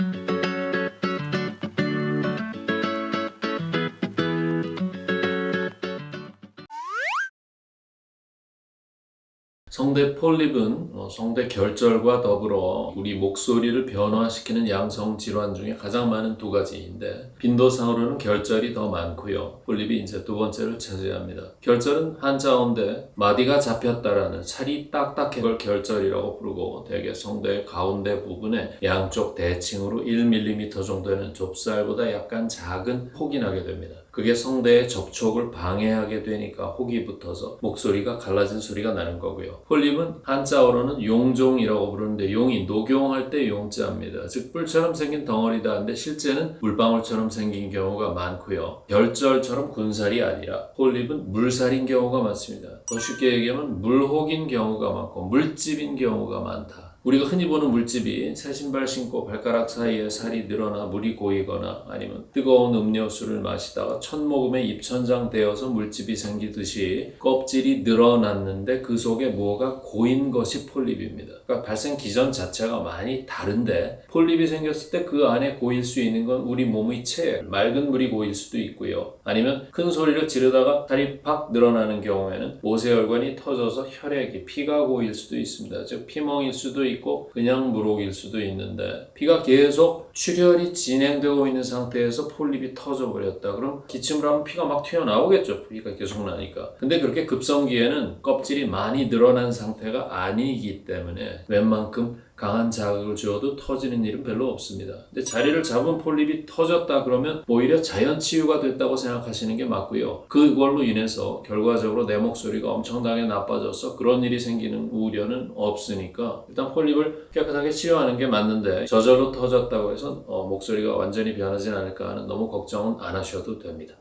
Mm-hmm. 성대 폴립은 어, 성대 결절과 더불어 우리 목소리를 변화시키는 양성 질환 중에 가장 많은 두 가지인데 빈도상으로는 결절이 더 많고요. 폴립이 이제 두 번째를 차지합니다. 결절은 한자어인데 마디가 잡혔다라는 살이 딱딱한 걸 결절이라고 부르고 대개 성대 가운데 부분에 양쪽 대칭으로 1mm 정도 되는 좁쌀보다 약간 작은 혹이 나게 됩니다. 그게 성대의 접촉을 방해하게 되니까 혹이 붙어서 목소리가 갈라진 소리가 나는 거고요. 폴립은 한자어로는 용종이라고 부르는데 용이 녹용할 때 용자입니다. 즉 뿔처럼 생긴 덩어리다 한데 실제는 물방울처럼 생긴 경우가 많고요. 결절처럼 군살이 아니라 폴립은 물살인 경우가 많습니다. 더 쉽게 얘기하면 물혹인 경우가 많고 물집인 경우가 많다. 우리가 흔히 보는 물집이 새 신발 신고 발가락 사이에 살이 늘어나 물이 고이거나 아니면 뜨거운 음료수를 마시다가 첫 모금에 입천장 되어서 물집이 생기듯이 껍질이 늘어났는데 그 속에 뭐가 고인 것이 폴립입니다. 그러니까 발생 기전 자체가 많이 다른데 폴립이 생겼을 때 그 안에 고일 수 있는 건 우리 몸의 체, 맑은 물이 고일 수도 있고요. 아니면 큰 소리를 지르다가 살이 팍 늘어나는 경우에는 모세혈관이 터져서 혈액이 피가 고일 수도 있습니다. 즉 피멍일 수도 있고 그냥 물혹일 수도 있는데 피가 계속 출혈이 진행되고 있는 상태에서 폴립이 터져 버렸다. 그럼 기침을 하면 피가 막 튀어나오겠죠. 피가 계속 나니까. 근데 그렇게 급성기에는 껍질이 많이 늘어난 상태가 아니기 때문에 웬만큼 강한 자극을 주어도 터지는 일은 별로 없습니다. 근데 자리를 잡은 폴립이 터졌다 그러면 오히려 자연 치유가 됐다고 생각하시는 게 맞고요. 그걸로 인해서 결과적으로 내 목소리가 엄청나게 나빠져서 그런 일이 생기는 우려는 없으니까 일단 폴립을 깨끗하게 치료하는 게 맞는데 저절로 터졌다고 해서 어, 목소리가 완전히 변하진 않을까 하는 너무 걱정은 안 하셔도 됩니다.